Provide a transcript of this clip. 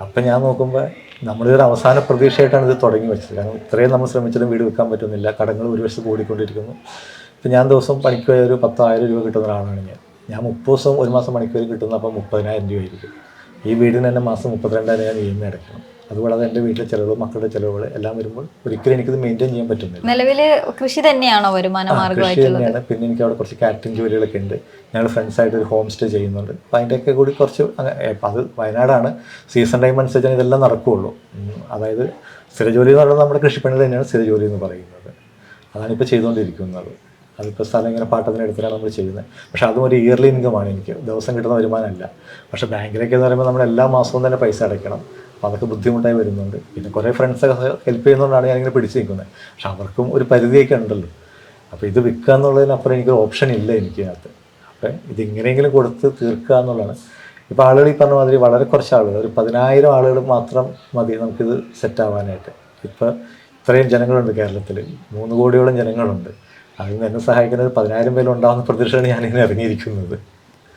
അപ്പം ഞാൻ നോക്കുമ്പോൾ നമ്മളിതൊരു അവസാന പ്രതീക്ഷയായിട്ടാണ് ഇത് തുടങ്ങി വെച്ചത്. കാരണം ഇത്രയും നമ്മൾ ശ്രമിച്ചാലും വീട് വെക്കാൻ പറ്റുന്നില്ല. കടങ്ങൾ ഒരു വശത്ത് കൂടിക്കൊണ്ടിരിക്കുന്നു. ഇപ്പം ഞാൻ ദിവസം പണിക്ക് പോയ ഒരു പത്തായിരം രൂപ കിട്ടുന്ന ഒരാളാണ് ഞാൻ. ഞാൻ മുപ്പത് ദിവസം ഒരു മാസം പണിക്കൂലി കിട്ടുന്ന അപ്പം മുപ്പതിനായിരം രൂപയായിരിക്കും. ഈ വീടിന് തന്നെ മാസം മുപ്പത്തിരണ്ടായിരം ഞാൻ ഇ എം ഐ അടയ്ക്കണം. അതുകൂടാതെ എന്റെ വീട്ടിലെ ചിലവ് മക്കളുടെ ചിലവുകൾ എല്ലാം വരുമ്പോൾ ഒരിക്കലും എനിക്കത് മെയിന്റെയിൻ ചെയ്യാൻ പറ്റുന്നില്ല. നിലവിൽ കൃഷി തന്നെയാണോ വരുമാന കൃഷി തന്നെയാണ്. പിന്നെ എനിക്ക് അവിടെ കുറച്ച് കാറ്ററിംഗ് ജോലികളൊക്കെ ഉണ്ട്. ഞങ്ങൾ ഫ്രണ്ട്സായിട്ട് ഒരു ഹോം സ്റ്റേ ചെയ്യുന്നുണ്ട്. അപ്പം അതിന്റെയൊക്കെ കൂടി കുറച്ച് അത് വയനാടാണ്. സീസൺ ടൈം അനുസരിച്ചാണ് ഇതെല്ലാം നടക്കുകയുള്ളൂ അതായത് അതായത് സ്ഥിരജോലി എന്ന് പറയുന്നത് നമ്മുടെ കൃഷിപ്പണി തന്നെയാണ് സ്ഥിരജോലി എന്ന് പറയുന്നത്. അതാണ് ഇപ്പോൾ ചെയ്തുകൊണ്ടിരിക്കുന്നത്. അതിപ്പോൾ സ്ഥലം ഇങ്ങനെ പാട്ടത്തിനെടുത്തിട്ടാണ് നമ്മൾ ചെയ്യുന്നത്. പക്ഷേ അതും ഒരു ഇയർലി ഇൻകമാണ് എനിക്ക്. ദിവസം കിട്ടുന്ന വരുമാനമല്ല. പക്ഷേ ബാങ്കിലേക്ക് എന്ന് പറയുമ്പോൾ നമ്മൾ എല്ലാ മാസവും തന്നെ പൈസ അടയ്ക്കണം. അപ്പോൾ അതൊക്കെ ബുദ്ധിമുട്ടായി വരുന്നുണ്ട്. പിന്നെ കുറേ ഫ്രണ്ട്സൊക്കെ ഹെൽപ്പ് ചെയ്യുന്നതുകൊണ്ടാണ് ഞാനിങ്ങനെ പിടിച്ച് നിൽക്കുന്നത് പക്ഷെ അവർക്കും ഒരു പരിധിയൊക്കെ ഉണ്ടല്ലോ. അപ്പോൾ ഇത് വിൽക്കുക എന്നുള്ളതിനപ്പുറം എനിക്ക് ഓപ്ഷൻ ഇല്ല എനിക്കകത്ത് അപ്പം ഇതിങ്ങനെയെങ്കിലും കൊടുത്ത് തീർക്കുക എന്നുള്ളതാണ്. ഇപ്പോൾ ആളുകൾ ഈ പറഞ്ഞ മാതിരി വളരെ കുറച്ച് ആളുകൾ ഒരു പതിനായിരം ആളുകൾ മാത്രം മതി നമുക്കിത് സെറ്റ് ആവാനായിട്ട്. ഇപ്പോൾ ഇത്രയും ജനങ്ങളുണ്ട് കേരളത്തിൽ മൂന്ന് കോടിയോളം ജനങ്ങളുണ്ട്. അതിൽ നിന്ന് എന്നെ സഹായിക്കുന്നത് പതിനായിരം പേരുണ്ടാകുന്ന പ്രതീക്ഷയാണ് ഞാനിങ്ങനെ ഇറങ്ങിയിരിക്കുന്നത്.